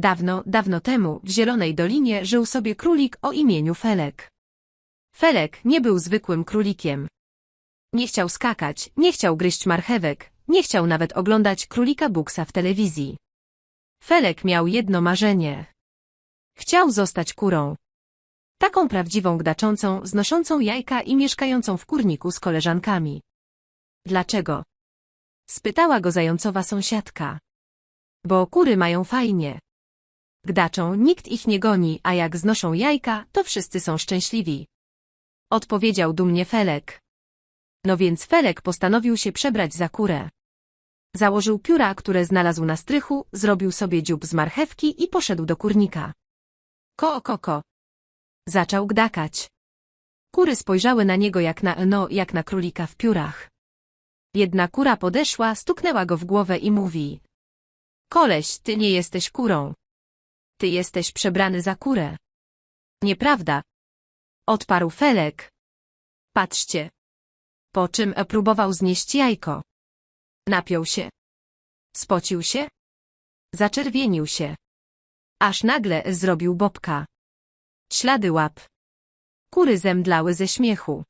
Dawno, dawno temu w Zielonej Dolinie żył sobie królik o imieniu Felek. Felek nie był zwykłym królikiem. Nie chciał skakać, nie chciał gryźć marchewek, nie chciał nawet oglądać królika Buksa w telewizji. Felek miał jedno marzenie. Chciał zostać kurą. Taką prawdziwą gdaczącą, znoszącą jajka i mieszkającą w kurniku z koleżankami. Dlaczego? Spytała go zającowa sąsiadka. Bo kury mają fajnie. Gdaczą, nikt ich nie goni, a jak znoszą jajka, to wszyscy są szczęśliwi. Odpowiedział dumnie Felek. No więc Felek postanowił się przebrać za kurę. Założył pióra, które znalazł na strychu, zrobił sobie dziób z marchewki i poszedł do kurnika. Ko, ko, ko. Zaczął gdakać. Kury spojrzały na niego jak na, no, jak na królika w piórach. Jedna kura podeszła, stuknęła go w głowę i mówi. Koleś, ty nie jesteś kurą. Ty jesteś przebrany za kurę. Nieprawda. Odparł Felek. Patrzcie. Po czym próbował znieść jajko. Napiął się. Spocił się. Zaczerwienił się. Aż nagle zrobił bobka. Ślady łap. Kury zemdlały ze śmiechu.